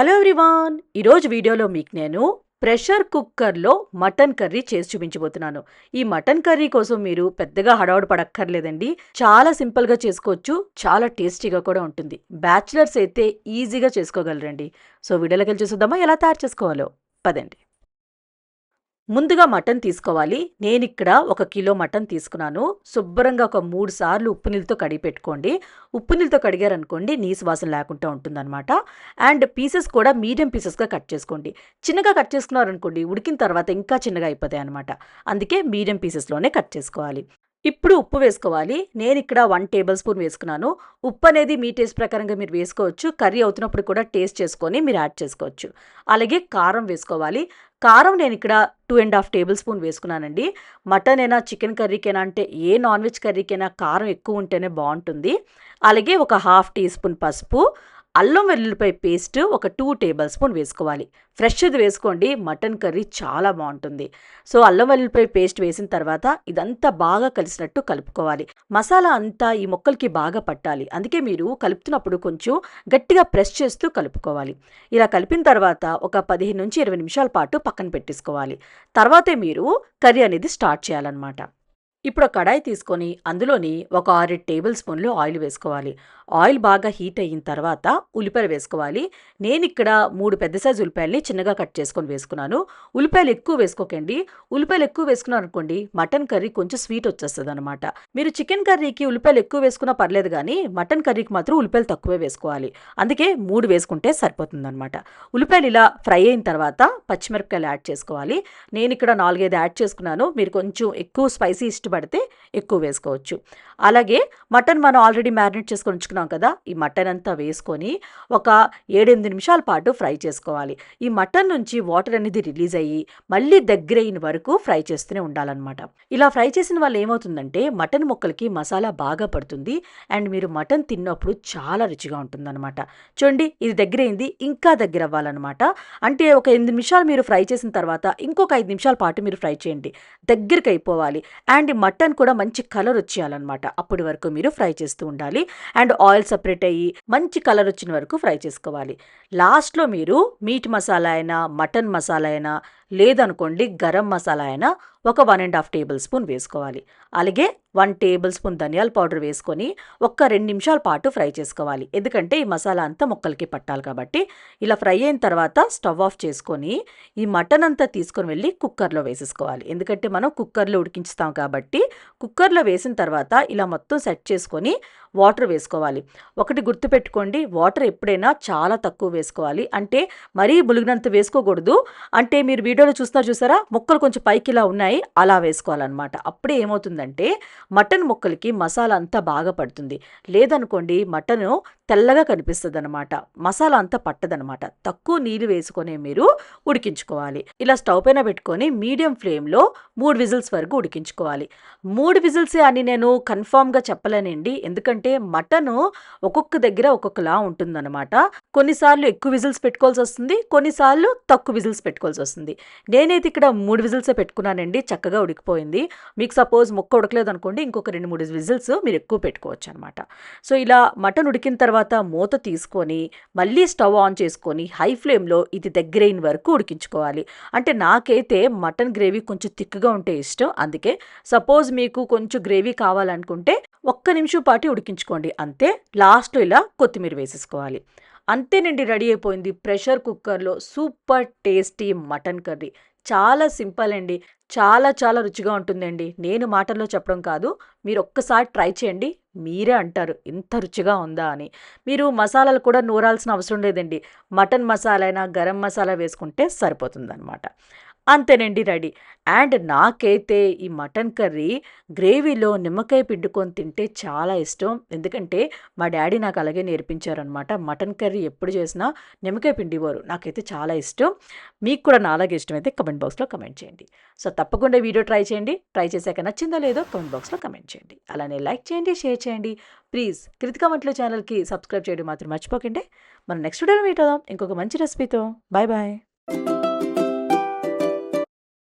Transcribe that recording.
Hello everyone. ఈరోజు వీడియోలో మీకు నేను ప్రెషర్ కుక్కర్లో మటన్ కర్రీ చేసి చూపించబోతున్నాను. ఈ మటన్ కర్రీ కోసం మీరు పెద్దగా హడావుడు పడక్కర్లేదండి. చాలా సింపుల్గా చేసుకోవచ్చు. చాలా టేస్టీగా కూడా ఉంటుంది. బ్యాచిలర్స్ అయితే ఈజీగా చేసుకోగలరండి. సో వీడియోలోకి వెళ్ళి చూద్దామా ఎలా తయారు చేసుకోవాలో? పదండి. ముందుగా మటన్ తీసుకోవాలి. నేను ఇక్కడ ఒక కిలో మటన్ తీసుకున్నాను. శుభ్రంగా ఒక మూడు సార్లు ఉప్పు నీళ్ళతో కడిగి పెట్టుకోండి. ఉప్పు నీళ్ళతో కడిగారనుకోండి నీసు వాసన లేకుండా ఉంటుందన్నమాట. అండ్ పీసెస్ కూడా మీడియం పీసెస్గా కట్ చేసుకోండి. చిన్నగా కట్ చేసుకున్నారనుకోండి ఉడికిన తర్వాత ఇంకా చిన్నగా అయిపోతాయి అనమాట అందుకే మీడియం పీసెస్లోనే కట్ చేసుకోవాలి. ఇప్పుడు ఉప్పు వేసుకోవాలి. నేను ఇక్కడ వన్ టేబుల్ స్పూన్ వేసుకున్నాను. ఉప్పు అనేది మీ టేస్ట్ ప్రకారంగా మీరు వేసుకోవచ్చు. కర్రీ అవుతున్నప్పుడు కూడా టేస్ట్ చేసుకొని మీరు యాడ్ చేసుకోవచ్చు. అలాగే కారం వేసుకోవాలి. కారం నేను ఇక్కడ two and half tablespoon వేసుకున్నానండి. మటన్ అయినా చికెన్ కర్రీకైనా అంటే ఏ నాన్ వెజ్ కర్రీకైనా కారం ఎక్కువ ఉంటేనే బాగుంటుంది. అలాగే ఒక హాఫ్ టీ స్పూన్ పసుపు అల్లం వెల్లుల్లిపాయ పేస్ట్ ఒక టూ టేబుల్ స్పూన్ వేసుకోవాలి. ఫ్రెష్ది వేసుకోండి మటన్ కర్రీ చాలా బాగుంటుంది. సో అల్లం వెల్లుల్లిపాయ పేస్ట్ వేసిన తర్వాత ఇదంతా బాగా కలిసినట్టు కలుపుకోవాలి. మసాలా అంతా ఈ మొక్కలకి బాగా పట్టాలి. అందుకే మీరు కలుపుతున్నప్పుడు కొంచెం గట్టిగా ప్రెస్ చేస్తూ కలుపుకోవాలి. ఇలా కలిపిన తర్వాత ఒక పదిహేను నుంచి ఇరవై నిమిషాల పాటు పక్కన పెట్టేసుకోవాలి. తర్వాతే మీరు కర్రీ అనేది స్టార్ట్ చేయాలన్నమాట. ఇప్పుడు ఒక కడాయి తీసుకొని అందులోని ఒక ఆరు టేబుల్ స్పూన్లు ఆయిల్ వేసుకోవాలి. ఆయిల్ బాగా హీట్ అయిన తర్వాత ఉల్లిపాయలు వేసుకోవాలి. నేను ఇక్కడ మూడు పెద్ద సైజు ఉల్లిపాయల్ని చిన్నగా కట్ చేసుకొని వేసుకున్నాను. ఉల్లిపాయలు ఎక్కువ వేసుకోకండి. ఉల్లిపాయలు ఎక్కువ వేసుకున్నాను అనుకోండి మటన్ కర్రీ కొంచెం స్వీట్ వచ్చేస్తుంది అనమాట మీరు చికెన్ కర్రీకి ఉల్లిపాయలు ఎక్కువ వేసుకున్నా పర్లేదు కానీ మటన్ కర్రీకి మాత్రం ఉల్లిపాయలు తక్కువే వేసుకోవాలి. అందుకే మూడు వేసుకుంటే సరిపోతుందన్నమాట. ఉల్లిపాయలు ఇలా ఫ్రై అయిన తర్వాత పచ్చిమిరపకాయలు యాడ్ చేసుకోవాలి. నేను ఇక్కడ నాలుగైదు యాడ్ చేసుకున్నాను. మీరు కొంచెం ఎక్కువ స్పైసీ పడితే ఎక్కువ వేసుకోవచ్చు. అలాగే మటన్ మనం ఆల్రెడీ మ్యారినేట్ చేసుకొని ఉంచుకున్నాం కదా ఈ మటన్ అంతా వేసుకొని ఒక ఏడెనిమిది నిమిషాల పాటు ఫ్రై చేసుకోవాలి. ఈ మటన్ నుంచి వాటర్ అనేది రిలీజ్ అయ్యి మళ్ళీ దగ్గర అయిన వరకు ఫ్రై చేస్తూనే ఉండాలన్నమాట. ఇలా ఫ్రై చేసిన వాళ్ళు ఏమవుతుందంటే మటన్ ముక్కలకి మసాలా బాగా పడుతుంది అండ్ మీరు మటన్ తిన్నప్పుడు చాలా రుచిగా ఉంటుందన్నమాట. చూడండి ఇది దగ్గరైంది ఇంకా దగ్గర అవ్వాలన్నమాట. అంటే ఒక ఎనిమిది నిమిషాలు మీరు ఫ్రై చేసిన తర్వాత ఇంకొక ఐదు నిమిషాల పాటు మీరు ఫ్రై చేయండి. దగ్గరికి అయిపోవాలి. అండ్ మటన్ కూడా మంచి కలర్ వచ్చేయాలన్నమాట. అప్పటి వరకు మీరు ఫ్రై చేస్తూ ఉండాలి. అండ్ ఆయిల్ సపరేట్ అయ్యి మంచి కలర్ వచ్చిన వరకు ఫ్రై చేసుకోవాలి. లాస్ట్లో మీరు మీట్ మసాలా అయినా మటన్ మసాలా అయినా లేదనుకోండి గరం మసాలా అయినా ఒక one and half tablespoon వేసుకోవాలి. అలాగే వన్ టేబుల్ స్పూన్ ధనియాల పౌడర్ వేసుకొని ఒక్క రెండు నిమిషాల పాటు ఫ్రై చేసుకోవాలి. ఎందుకంటే ఈ మసాలా అంతా ముక్కలకి పట్టాలి కాబట్టి ఇలా ఫ్రై అయిన తర్వాత స్టవ్ ఆఫ్ చేసుకొని ఈ మటన్ అంతా తీసుకొని వెళ్ళి కుక్కర్లో వేసేసుకోవాలి. ఎందుకంటే మనం కుక్కర్లో ఉడికించుతాం కాబట్టి కుక్కర్లో వేసిన తర్వాత ఇలా మొత్తం సెట్ చేసుకొని వాటర్ వేసుకోవాలి. ఒకటి గుర్తుపెట్టుకోండి వాటర్ ఎప్పుడైనా చాలా తక్కువ వేసుకోవాలి. అంటే మరీ బులిగినంత వేసుకోకూడదు. అంటే మీరు వీడియోలో చూస్తారు చూసారా? ముక్కలు కొంచెం పైకి ఇలా ఉన్నాయి అలా వేసుకోవాలన్నమాట. అప్పుడే ఏమవుతుందంటే మటన్ ముక్కలకి మసాలా అంతా బాగా పడుతుంది. లేదనుకోండి మటను తెల్లగా కనిపిస్తుంది అనమాట మసాలా అంతా పట్టదనమాట తక్కువ నీళ్ళు వేసుకొని మీరు ఉడికించుకోవాలి. ఇలా స్టవ్ పైన పెట్టుకొని మీడియం ఫ్లేమ్లో మూడు విజిల్స్ వరకు ఉడికించుకోవాలి. మూడు విజిల్సే అని నేను కన్ఫామ్గా చెప్పలేనండి. ఎందుకంటే మటను ఒక్కొక్క దగ్గర ఒక్కొక్కలా ఉంటుందన్నమాట. కొన్నిసార్లు ఎక్కువ విజిల్స్ పెట్టుకోవాల్సి వస్తుంది కొన్నిసార్లు తక్కువ విజిల్స్ పెట్టుకోవాల్సి వస్తుంది. నేనైతే ఇక్కడ మూడు విజిల్సే పెట్టుకున్నానండి చక్కగా ఉడికిపోయింది. మీకు సపోజ్ ముక్క ఉడకలేదు అనుకోండి ఇంకొక రెండు మూడు విజిల్స్ మీరు ఎక్కువ పెట్టుకోవచ్చు అనమాట సో ఇలా మటన్ ఉడికిన తర్వాత మూత తీసుకొని మళ్ళీ స్టవ్ ఆన్ చేసుకొని హై ఫ్లేమ్లో ఇది దగ్గరైన వరకు ఉడికించుకోవాలి. అంటే నాకైతే మటన్ గ్రేవీ కొంచెం తిక్కుగా ఉంటే ఇష్టం. అందుకే సపోజ్ మీకు కొంచెం గ్రేవీ కావాలనుకుంటే ఒక్క నిమిషం పాటు ఉడికి ఉడికించుకోండి అంతే లాస్ట్లో ఇలా కొత్తిమీర వేసేసుకోవాలి. అంతేనండి రెడీ అయిపోయింది. ప్రెషర్ కుక్కర్లో సూపర్ టేస్టీ మటన్ కర్రీ. చాలా సింపుల్ అండి. చాలా చాలా రుచిగా ఉంటుందండి. నేను మాటల్లో చెప్పడం కాదు. మీరు ఒక్కసారి ట్రై చేయండి. మీరే అంటారు ఇంత రుచిగా ఉందా అని. మీరు మసాలాలు కూడా నూరాల్సిన అవసరం లేదండి. మటన్ మసాలా అయినా గరం మసాలా వేసుకుంటే సరిపోతుందన్నమాట. అంతేనండి రెడీ. అండ్ నాకైతే ఈ మటన్ కర్రీ గ్రేవీలో నిమ్మకాయ పిండుకొని తింటే చాలా ఇష్టం. ఎందుకంటే మా డాడీ నాకు అలాగే నేర్పించారనమాట మటన్ కర్రీ ఎప్పుడు చేసినా నిమ్మకాయ పిండివారు. నాకైతే చాలా ఇష్టం. మీకు కూడా నా ఇష్టం ఇష్టమైతే కమెంట్ బాక్స్లో కమెంట్ చేయండి. సో తప్పకుండా వీడియో ట్రై చేయండి. ట్రై చేశాక నచ్చిందో లేదో కమెంట్ బాక్స్లో కమెంట్ చేయండి. అలానే లైక్ చేయండి షేర్ చేయండి. ప్లీజ్ కృతికా వంటల ఛానల్కి సబ్స్క్రైబ్ చేయడం మాత్రం మర్చిపోకండి. మనం నెక్స్ట్ వీడియోలో మీట్ అవుదాం. ఇంకొక మంచి రెసిపీతో. Bye bye.